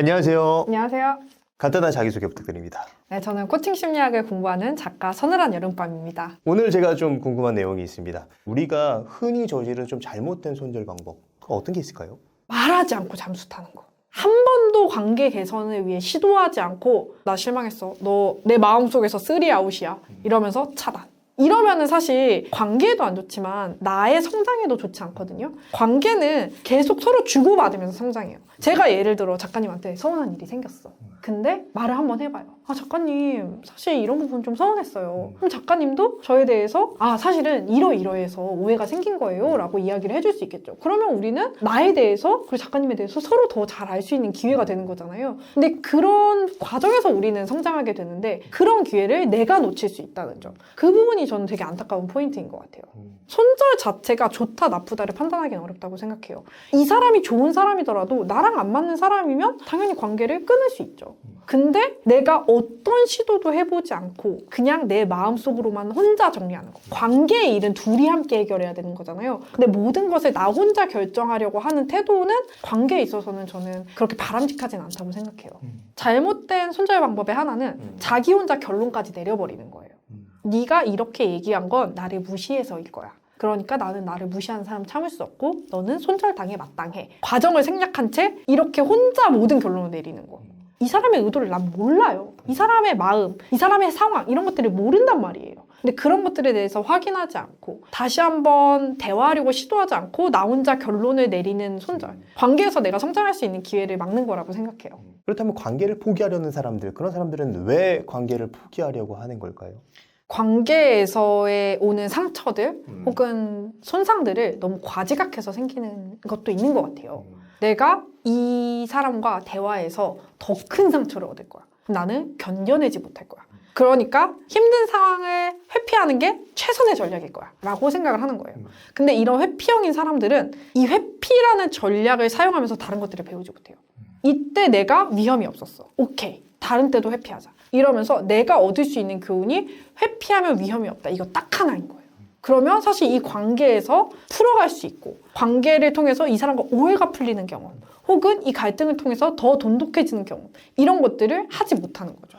안녕하세요. 안녕하세요. 간단한 자기소개 부탁드립니다. 네, 저는 코칭 심리학을 공부하는 작가 서늘한 여름밤입니다. 오늘 제가 좀 궁금한 내용이 있습니다. 우리가 흔히 저지른 좀 잘못된 손절 방법, 어떤 게 있을까요? 말하지 않고 잠수 타는 거. 한 번도 관계 개선을 위해 시도하지 않고 나 실망했어. 너 내 마음속에서 쓰리 아웃이야. 이러면서 차단. 이러면은 사실 관계에도 안 좋지만 나의 성장에도 좋지 않거든요. 관계는 계속 서로 주고받으면서 성장해요. 제가 예를 들어 작가님한테 서운한 일이 생겼어. 근데 말을 한번 해봐요. 아, 작가님, 사실 이런 부분 좀 서운했어요. 그럼 작가님도 저에 대해서, 아, 사실은 이러이러해서 오해가 생긴 거예요. 라고 이야기를 해줄 수 있겠죠. 그러면 우리는 나에 대해서, 그리고 작가님에 대해서 서로 더 잘 알 수 있는 기회가 되는 거잖아요. 근데 그런 과정에서 우리는 성장하게 되는데, 그런 기회를 내가 놓칠 수 있다는 점. 그 부분이 저는 되게 안타까운 포인트인 것 같아요. 손절 자체가 좋다 나쁘다를 판단하기는 어렵다고 생각해요. 이 사람이 좋은 사람이더라도 나랑 안 맞는 사람이면 당연히 관계를 끊을 수 있죠. 근데 내가 어떤 시도도 해보지 않고 그냥 내 마음속으로만 혼자 정리하는 거. 관계의 일은 둘이 함께 해결해야 되는 거잖아요. 근데 모든 것을 나 혼자 결정하려고 하는 태도는 관계에 있어서는 저는 그렇게 바람직하진 않다고 생각해요. 잘못된 손절 방법의 하나는 음. 자기 혼자 결론까지 내려버리는 거예요. 네가 이렇게 얘기한 건 나를 무시해서일 거야. 그러니까 나는 나를 무시하는 사람 참을 수 없고 너는 손절당해 마땅해. 과정을 생략한 채 이렇게 혼자 모든 결론을 내리는 거. 이 사람의 의도를 난 몰라요. 이 사람의 마음, 이 사람의 상황 이런 것들을 모른단 말이에요. 근데 그런 것들에 대해서 확인하지 않고 다시 한번 대화하려고 시도하지 않고 나 혼자 결론을 내리는 손절. 관계에서 내가 성장할 수 있는 기회를 막는 거라고 생각해요. 그렇다면 관계를 포기하려는 사람들, 그런 사람들은 왜 관계를 포기하려고 하는 걸까요? 관계에서의 오는 상처들 음. 혹은 손상들을 너무 과지각해서 생기는 것도 있는 것 같아요. 내가 이 사람과 대화에서 더 큰 상처를 얻을 거야. 나는 견뎌내지 못할 거야. 그러니까 힘든 상황을 회피하는 게 최선의 전략일 거야. 라고 생각을 하는 거예요. 음. 근데 이런 회피형인 사람들은 이 회피라는 전략을 사용하면서 다른 것들을 배우지 못해요. 이때 내가 위험이 없었어. 오케이. 다른 때도 회피하자. 이러면서 내가 얻을 수 있는 교훈이 회피하면 위험이 없다. 이거 딱 하나인 거예요. 그러면 사실 이 관계에서 풀어갈 수 있고 관계를 통해서 이 사람과 오해가 풀리는 경험 혹은 이 갈등을 통해서 더 돈독해지는 경험 이런 것들을 하지 못하는 거죠.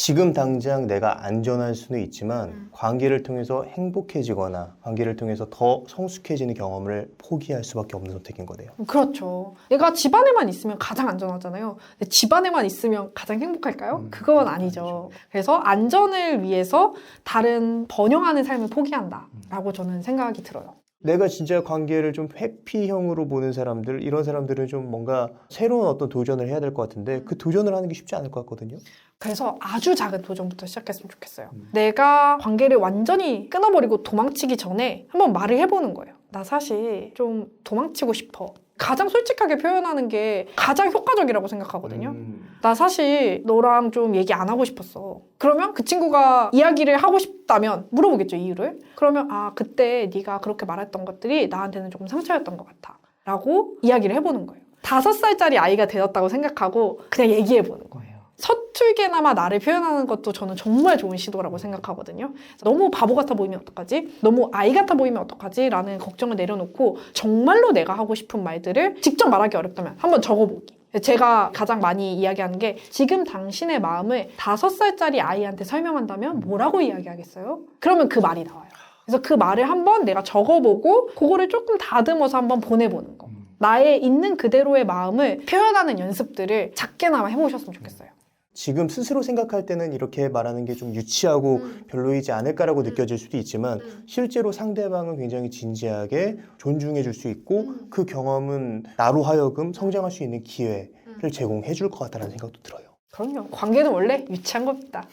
지금 당장 내가 안전할 수는 있지만 음. 관계를 통해서 행복해지거나 관계를 통해서 더 성숙해지는 경험을 포기할 수밖에 없는 선택인 거네요. 그렇죠. 내가 집안에만 있으면 가장 안전하잖아요. 집안에만 있으면 가장 행복할까요? 음, 그건 아니죠. 그래서 안전을 위해서 다른 번영하는 삶을 포기한다라고 저는 생각이 들어요. 내가 진짜 관계를 좀 회피형으로 보는 사람들, 이런 사람들은 좀 뭔가 새로운 어떤 도전을 해야 될 것 같은데 그 도전을 하는 게 쉽지 않을 것 같거든요. 그래서 아주 작은 도전부터 시작했으면 좋겠어요. 음. 내가 관계를 완전히 끊어버리고 도망치기 전에 한번 말을 해보는 거예요. 나 사실 좀 도망치고 싶어. 가장 솔직하게 표현하는 게 가장 효과적이라고 생각하거든요. 음. 나 사실 너랑 좀 얘기 안 하고 싶었어. 그러면 그 친구가 이야기를 하고 싶다면 물어보겠죠, 이유를. 그러면 아, 그때 네가 그렇게 말했던 것들이 나한테는 조금 상처였던 것 같아. 라고 이야기를 해보는 거예요. 다섯 살짜리 아이가 되었다고 생각하고 그냥 얘기해보는 거예요. 서툴게나마 나를 표현하는 것도 저는 정말 좋은 시도라고 생각하거든요. 너무 바보 같아 보이면 어떡하지? 너무 아이 같아 보이면 어떡하지? 라는 걱정을 내려놓고 정말로 내가 하고 싶은 말들을 직접 말하기 어렵다면 한번 적어보기. 제가 가장 많이 이야기하는 게 지금 당신의 마음을 다섯 살짜리 아이한테 설명한다면 뭐라고 이야기하겠어요? 그러면 그 말이 나와요. 그래서 그 말을 한번 내가 적어보고 그거를 조금 다듬어서 한번 보내보는 거. 나의 있는 그대로의 마음을 표현하는 연습들을 작게나마 해보셨으면 좋겠어요. 지금 스스로 생각할 때는 이렇게 말하는 게 좀 유치하고 별로이지 않을까라고 느껴질 수도 있지만 실제로 상대방은 굉장히 진지하게 존중해 줄 수 있고 그 경험은 나로 하여금 성장할 수 있는 기회를 제공해 줄 것 같다는 생각도 들어요. 그럼요. 관계는 원래 유치한 겁니다.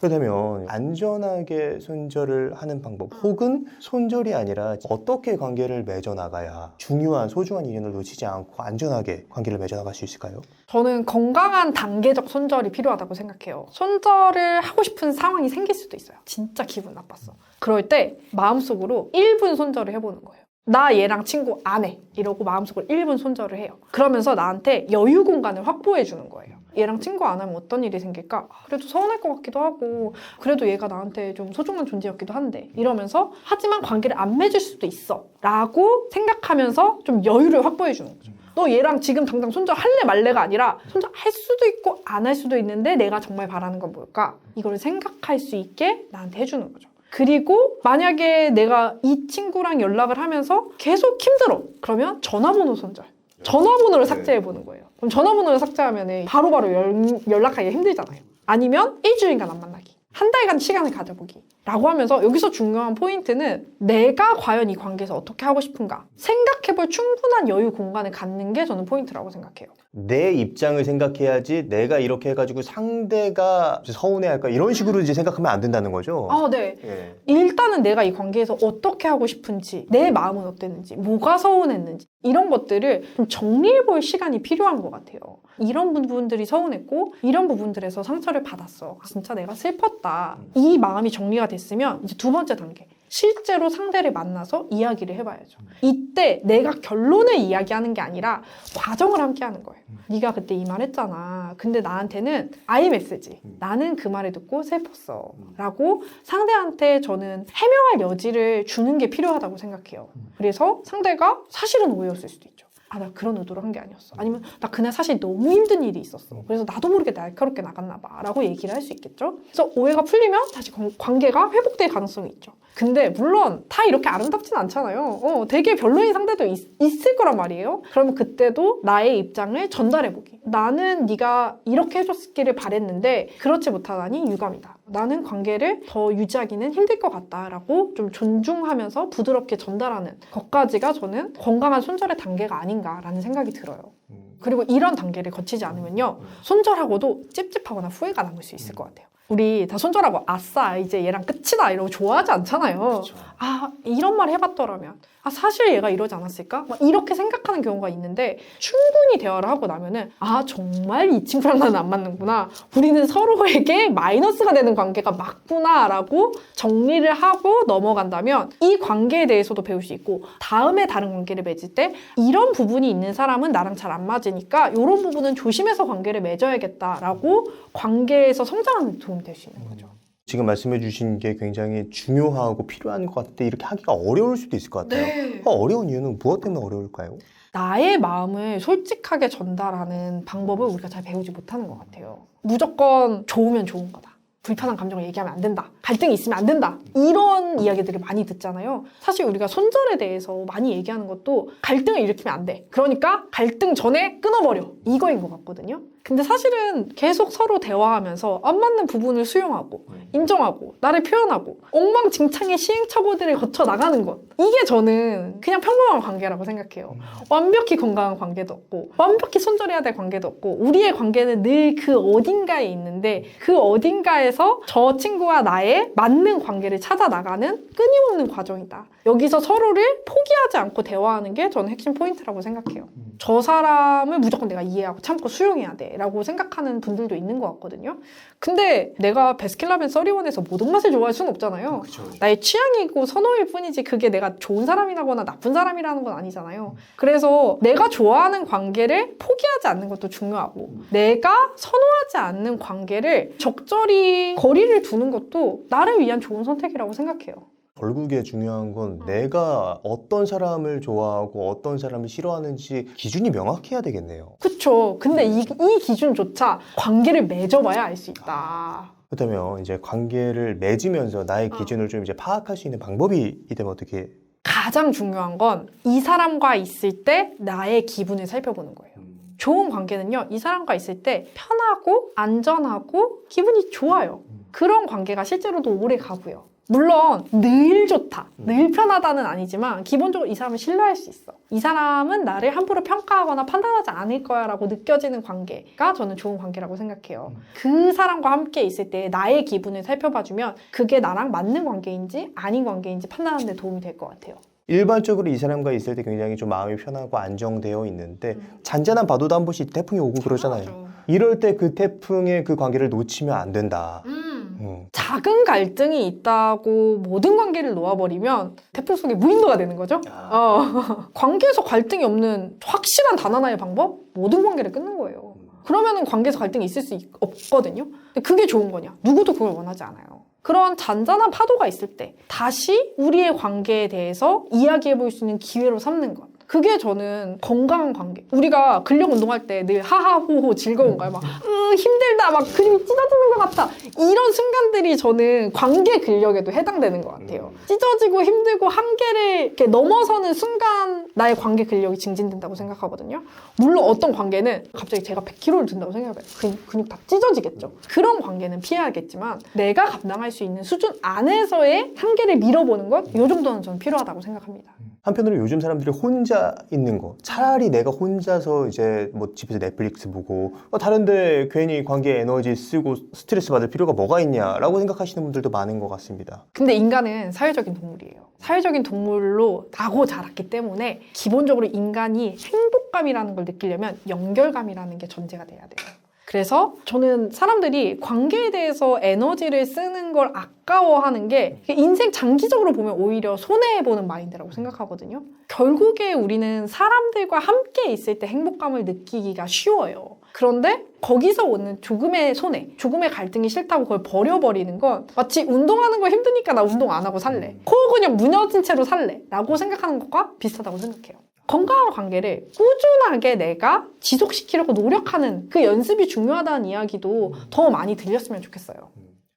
그렇다면 안전하게 손절을 하는 방법 혹은 손절이 아니라 어떻게 관계를 맺어나가야 중요한 소중한 인연을 놓치지 않고 안전하게 관계를 맺어나갈 수 있을까요? 저는 건강한 단계적 손절이 필요하다고 생각해요. 손절을 하고 싶은 상황이 생길 수도 있어요. 진짜 기분 나빴어. 그럴 때 마음속으로 1분 손절을 해보는 거예요. 나 얘랑 친구 안 해. 이러고 마음속으로 1분 손절을 해요. 그러면서 나한테 여유 공간을 확보해 주는 거예요. 얘랑 친구 안 하면 어떤 일이 생길까? 아, 그래도 서운할 것 같기도 하고, 그래도 얘가 나한테 좀 소중한 존재였기도 한데, 이러면서, 하지만 관계를 안 맺을 수도 있어. 라고 생각하면서 좀 여유를 확보해 주는 거죠. 너 얘랑 지금 당장 손절 할래 말래가 아니라 손절 할 수도 있고 안 할 수도 있는데 내가 정말 바라는 건 뭘까? 이걸 생각할 수 있게 나한테 해주는 거죠. 그리고 만약에 내가 이 친구랑 연락을 하면서 계속 힘들어. 그러면 전화번호 손절. 전화번호를 삭제해 보는 거예요. 그럼 전화번호를 삭제하면 바로바로 연, 연락하기가 힘들잖아요. 아니면 일주일간 안 만나기. 한 달간 시간을 가져보기. 라고 하면서 여기서 중요한 포인트는 내가 과연 이 관계에서 어떻게 하고 싶은가 생각해볼 충분한 여유 공간을 갖는 게 저는 포인트라고 생각해요. 내 입장을 생각해야지 내가 이렇게 해가지고 상대가 서운해할까 이런 식으로 이제 생각하면 안 된다는 거죠. 아, 네. 예. 일단은 내가 이 관계에서 어떻게 하고 싶은지, 내 마음은 어땠는지, 뭐가 서운했는지, 이런 것들을 좀 정리해 볼 시간이 필요한 것 같아요. 이런 부분들이 서운했고, 이런 부분들에서 상처를 받았어. 아, 진짜 내가 슬펐다. 이 마음이 정리가 됐으면, 이제 두 번째 단계. 실제로 상대를 만나서 이야기를 해봐야죠. 이때 내가 결론을 이야기하는 게 아니라 과정을 함께 하는 거예요. 네가 그때 이 말 했잖아. 근데 나한테는 아이 메시지. 나는 그 말을 듣고 슬펐어. 라고 상대한테 저는 해명할 여지를 주는 게 필요하다고 생각해요. 그래서 상대가 사실은 오해였을 수도 있죠. 아, 나 그런 의도로 한 게 아니었어. 아니면 나 그날 사실 너무 힘든 일이 있었어. 그래서 나도 모르게 날카롭게 나갔나 봐. 라고 얘기를 할 수 있겠죠. 그래서 오해가 풀리면 다시 관- 관계가 회복될 가능성이 있죠. 근데 물론 다 이렇게 아름답진 않잖아요. 어, 되게 별로인 상대도 있, 있을 거란 말이에요. 그러면 그때도 나의 입장을 전달해보기. 나는 네가 이렇게 해줬기를 바랬는데 그렇지 못하다니 유감이다. 나는 관계를 더 유지하기는 힘들 것 같다라고 좀 존중하면서 부드럽게 전달하는 것까지가 저는 건강한 손절의 단계가 아닌가라는 생각이 들어요. 그리고 이런 단계를 거치지 않으면요. 손절하고도 찝찝하거나 후회가 남을 수 있을 것 같아요. 우리 다 손절하고 아싸 이제 얘랑 끝이다 이러고 좋아하지 않잖아요. 아 이런 말 해봤더라면 아 사실 얘가 이러지 않았을까? 막 이렇게 생각하는 경우가 있는데 충분히 대화를 하고 나면은 아 정말 이 친구랑 나는 안 맞는구나. 우리는 서로에게 마이너스가 되는 관계가 맞구나라고 정리를 하고 넘어간다면 이 관계에 대해서도 배울 수 있고 다음에 다른 관계를 맺을 때 이런 부분이 있는 사람은 나랑 잘 안 맞으니까 이런 부분은 조심해서 관계를 맺어야겠다라고 관계에서 성장하는 데 도움이 될 수 있는 거죠. 지금 말씀해 주신 게 굉장히 중요하고 필요한 것 같은데 이렇게 하기가 어려울 수도 있을 것 같아요. 어, 어려운 이유는 무엇 때문에 어려울까요? 나의 마음을 솔직하게 전달하는 방법을 우리가 잘 배우지 못하는 것 같아요. 무조건 좋으면 좋은 거다. 불편한 감정을 얘기하면 안 된다. 갈등이 있으면 안 된다. 이런 이야기들을 많이 듣잖아요. 사실 우리가 손절에 대해서 많이 얘기하는 것도 갈등을 일으키면 안 돼. 그러니까 갈등 전에 끊어버려. 이거인 것 같거든요. 근데 사실은 계속 서로 대화하면서 안 맞는 부분을 수용하고 인정하고 나를 표현하고 엉망진창의 시행착오들을 거쳐 나가는 것 이게 저는 그냥 평범한 관계라고 생각해요. 완벽히 건강한 관계도 없고 완벽히 손절해야 될 관계도 없고 우리의 관계는 늘 그 어딘가에 있는데 그 어딘가에서 저 친구와 나의 맞는 관계를 찾아 나가는 끊임없는 과정이다. 여기서 서로를 포기하지 않고 대화하는 게 저는 핵심 포인트라고 생각해요. 저 사람을 무조건 내가 이해하고 참고 수용해야 돼 라고 생각하는 분들도 있는 것 같거든요. 근데 내가 베스킨라빈 써리원에서 모든 맛을 좋아할 수는 없잖아요. 나의 취향이고 선호일 뿐이지 그게 내가 좋은 사람이라거나 나쁜 사람이라는 건 아니잖아요. 그래서 내가 좋아하는 관계를 포기하지 않는 것도 중요하고 내가 선호하지 않는 관계를 적절히 거리를 두는 것도 나를 위한 좋은 선택이라고 생각해요. 결국에 중요한 건 내가 어떤 사람을 좋아하고 어떤 사람을 싫어하는지 기준이 명확해야 되겠네요. 그쵸. 근데 이, 이 기준조차 관계를 맺어봐야 알 수 있다. 그렇다면 이제 관계를 맺으면서 나의 어. 기준을 좀 이제 파악할 수 있는 방법이 있다면 어떻게? 가장 중요한 건 이 사람과 있을 때 나의 기분을 살펴보는 거예요. 좋은 관계는요, 이 사람과 있을 때 편하고 안전하고 기분이 좋아요. 그런 관계가 실제로도 오래 가고요. 물론 늘 좋다, 늘 편하다는 아니지만 기본적으로 이 사람을 신뢰할 수 있어. 이 사람은 나를 함부로 평가하거나 판단하지 않을 거야라고 느껴지는 관계가 저는 좋은 관계라고 생각해요. 그 사람과 함께 있을 때 나의 기분을 살펴봐주면 그게 나랑 맞는 관계인지 아닌 관계인지 판단하는 데 도움이 될 것 같아요. 일반적으로 이 사람과 있을 때 굉장히 좀 마음이 편하고 안정되어 있는데 음. 잔잔한 바도도 한 번씩 태풍이 오고 그러잖아요. 이럴 때 그 태풍에 그 관계를 놓치면 안 된다. 음. 작은 갈등이 있다고 모든 관계를 놓아버리면 태풍 속에 무인도가 되는 거죠. 어. 관계에서 갈등이 없는 확실한 단 하나의 방법? 모든 관계를 끊는 거예요. 그러면은 관계에서 갈등이 있을 수 있- 없거든요. 근데 그게 좋은 거냐? 누구도 그걸 원하지 않아요. 그런 잔잔한 파도가 있을 때 다시 우리의 관계에 대해서 이야기해 볼 수 있는 기회로 삼는 것. 그게 저는 건강한 관계. 우리가 근력 운동할 때 늘 하하호호 즐거운 거야. 막, 으, 힘들다. 막 근육이 찢어지는 것 같다. 이런 순간들이 저는 관계 근력에도 해당되는 것 같아요. 찢어지고 힘들고 한계를 이렇게 넘어서는 순간 나의 관계 근력이 증진된다고 생각하거든요. 물론 어떤 관계는 갑자기 제가 100kg를 든다고 생각해요. 근, 근육 다 찢어지겠죠. 그런 관계는 피해야겠지만 내가 감당할 수 있는 수준 안에서의 한계를 밀어보는 것, 이 정도는 저는 필요하다고 생각합니다. 한편으로 요즘 사람들이 혼자 있는 거 차라리 내가 혼자서 이제 뭐 집에서 넷플릭스 보고 어, 다른데 괜히 관계 에너지 쓰고 스트레스 받을 필요가 뭐가 있냐라고 생각하시는 분들도 많은 것 같습니다. 근데 인간은 사회적인 동물이에요. 사회적인 동물로 나고 자랐기 때문에 기본적으로 인간이 행복감이라는 걸 느끼려면 연결감이라는 게 전제가 돼야 돼요. 그래서 저는 사람들이 관계에 대해서 에너지를 쓰는 걸 아까워하는 게 인생 장기적으로 보면 오히려 손해보는 마인드라고 생각하거든요. 결국에 우리는 사람들과 함께 있을 때 행복감을 느끼기가 쉬워요. 그런데 거기서 오는 조금의 손해, 조금의 갈등이 싫다고 그걸 버려버리는 건 마치 운동하는 거 힘드니까 나 운동 안 하고 살래. 코어 근육 무너진 채로 살래. 라고 생각하는 것과 비슷하다고 생각해요. 건강한 관계를 꾸준하게 내가 지속시키려고 노력하는 그 연습이 중요하다는 이야기도 더 많이 들렸으면 좋겠어요.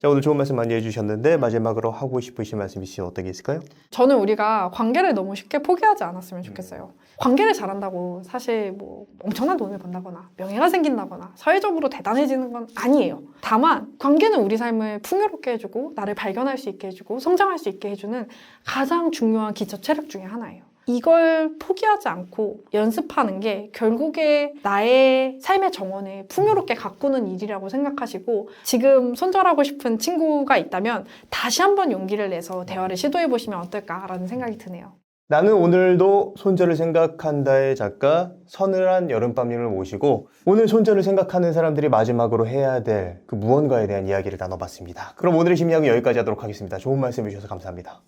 자 오늘 좋은 말씀 많이 해주셨는데 마지막으로 하고 싶으신 말씀 있으시면 어떤 게 있을까요? 저는 우리가 관계를 너무 쉽게 포기하지 않았으면 좋겠어요. 관계를 잘한다고 사실 뭐 엄청난 돈을 번다거나 명예가 생긴다거나 사회적으로 대단해지는 건 아니에요. 다만 관계는 우리 삶을 풍요롭게 해주고 나를 발견할 수 있게 해주고 성장할 수 있게 해주는 가장 중요한 기초 체력 중에 하나예요. 이걸 포기하지 않고 연습하는 게 결국에 나의 삶의 정원을 풍요롭게 가꾸는 일이라고 생각하시고 지금 손절하고 싶은 친구가 있다면 다시 한번 용기를 내서 대화를 시도해 보시면 어떨까라는 생각이 드네요. 나는 오늘도 손절을 생각한다의 작가 서늘한 여름밤님을 모시고 오늘 손절을 생각하는 사람들이 마지막으로 해야 될 그 무언가에 대한 이야기를 나눠봤습니다. 그럼 오늘의 심리학은 여기까지 하도록 하겠습니다. 좋은 말씀 해주셔서 감사합니다.